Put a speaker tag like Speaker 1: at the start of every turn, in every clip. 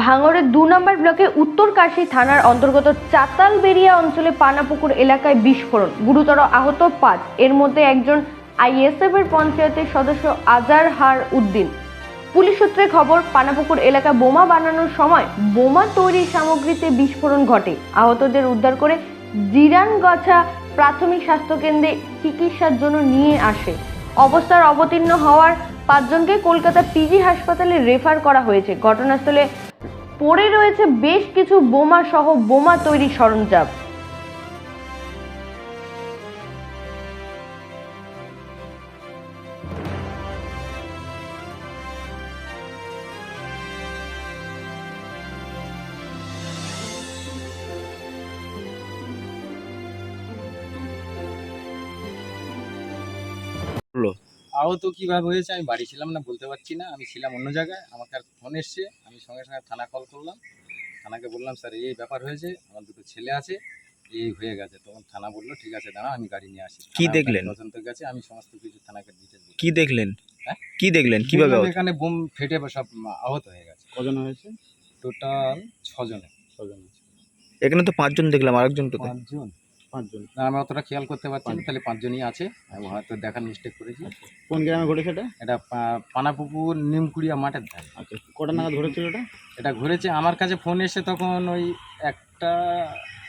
Speaker 1: ভাঙড়ের দু নম্বর ব্লকে উত্তরকাশী থানার অন্তর্গত চাতালবেরিয়া অঞ্চলে পানাপুকুর এলাকায় বিস্ফোরণ। গুরুতর আহত পাঁচ। এর মধ্যে একজন আইএসএফ এর পঞ্চায়েতের সদস্য আজারহার উদ্দিন। পুলিশ সূত্রে খবর, পানাপুকুর এলাকা বোমা বানানোর সময় বোমা তৈরির সামগ্রীতে বিস্ফোরণ ঘটে। আহতদের উদ্ধার করে জিরানগছা প্রাথমিক স্বাস্থ্যকেন্দ্রে চিকিৎসার জন্য নিয়ে আসে। অবস্থার অবতীর্ণ হওয়ার পাঁচজনকে কলকাতা পিজি হাসপাতালে রেফার করা হয়েছে। ঘটনাস্থলে পড়ে রয়েছে বেশ কিছু বোমা সহ বোমা তৈরি সরঞ্জাম।
Speaker 2: আহত কীভাবে হয়েছে আমি বাড়ি ছিলাম না বলতে পারছি না। আমি ছিলাম অন্য জায়গায় আমাকে আর ফোন এসছে। আমি সঙ্গে সঙ্গে থানা কল করলাম। থানাকে বললাম স্যার এই ব্যাপার হয়েছে আমার দুটো ছেলে আছে এই হয়ে গেছে। তখন থানা বলল ঠিক আছে দাঁড়া আমি গাড়ি নিয়ে আসি।
Speaker 3: কি দেখলেন?
Speaker 2: তদন্ত গেছে আমি সমস্ত কিছু থানাকে ডিটেলস
Speaker 3: কি দেখলেন?
Speaker 2: হ্যাঁ?
Speaker 3: কি দেখলেন? কীভাবে
Speaker 2: এখানে বোম ফেটে সব আহত হয়ে গেছে।
Speaker 4: কজন হয়েছে?
Speaker 2: টোটাল ছজনে।
Speaker 4: ছজন
Speaker 3: এখানে তো পাঁচজন দেখলাম আরেকজন কোথায়?
Speaker 2: পাঁচজন।
Speaker 4: পাঁচজন।
Speaker 2: না আমি অতটা খেয়াল করতে পারছি না তাহলে পাঁচজনই আছে আমি হয়তো দেখার মিস্টেক করেছি।
Speaker 4: কোন গ্রামে ঘটেছে এটা?
Speaker 2: এটা পা- পানাপুকুর নিমকুড়িয়া মাঠের ধারে।
Speaker 4: আচ্ছা কটা নাগাদ ঘটেছিল এটা?
Speaker 2: এটা ঘুরেছে আমার কাছে ফোন এসে তখন ওই একটা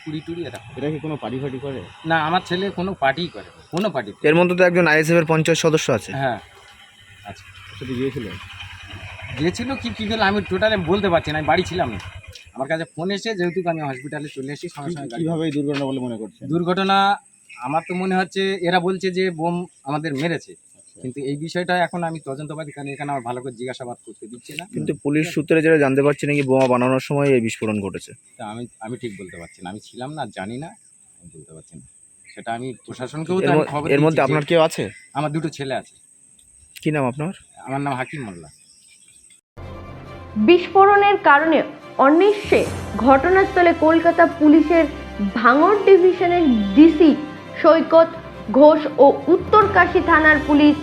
Speaker 2: কুড়ি টুড়ি এটা।
Speaker 4: এটা কি কোনো পার্টি ফাটি করে?
Speaker 2: না আমার ছেলে কোনো পার্টি করে কোনো পার্টি
Speaker 3: এর মধ্যে তো একজন আইএসএফ এর পঞ্চায়েত সদস্য আছে।
Speaker 2: হ্যাঁ। আচ্ছা।
Speaker 4: সেটা গিয়েছিল?
Speaker 2: গিয়েছিল কি কী গেল আমি টোটালি বলতে পারছি না আমি বাড়ি ছিলাম না। আমার কাছে ফোন এসে যেহেতু আমি হসপিটালে চলে এসেছি সঙ্গে সঙ্গে গাড়ি-
Speaker 4: কীভাবে এই দুর্ঘটনা বলে মনে করছেন?
Speaker 2: দুর্ঘটনা আমার তো মনে হচ্ছে এরা বলছে যে বোম আমাদের মেরেছে। কিন্তু এই বিষয়টা এখন আমি তদন্তবাদী কারণ এখানে আমার ভালো করে জিজ্ঞাসাবাদ করতে দিচ্ছে না।
Speaker 3: কিন্তু পুলিশ সূত্রে যেটা জানতে পারছি নাকি বোমা বানানোর সময় এই বিস্ফোরণ ঘটেছে।
Speaker 2: তা আমি আমি ঠিক বলতে পারছি না। আমি ছিলাম না জানি না আমি বলতে পারছি না। সেটা আমি প্রশাসনকেও তো
Speaker 3: এর
Speaker 2: আমি
Speaker 3: ম-
Speaker 2: খবর
Speaker 3: এর মধ্যে
Speaker 2: যে
Speaker 3: আপনার কেউ আছে?
Speaker 2: আমার দুটো ছেলে আছে।
Speaker 3: কি নাম আপনার?
Speaker 2: আমার নাম হাকিম মোল্লা।
Speaker 1: বিস্ফোরণের কারণে অনিশ্চে ঘটনাস্থলে কলকাতা পুলিশের ভাঙর ডিভিশনের ডিসি সৈকত ঘোষ ও উত্তরকাশী থানার police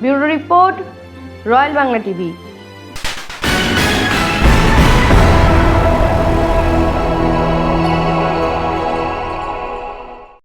Speaker 1: bureau report Royal Bangla TV.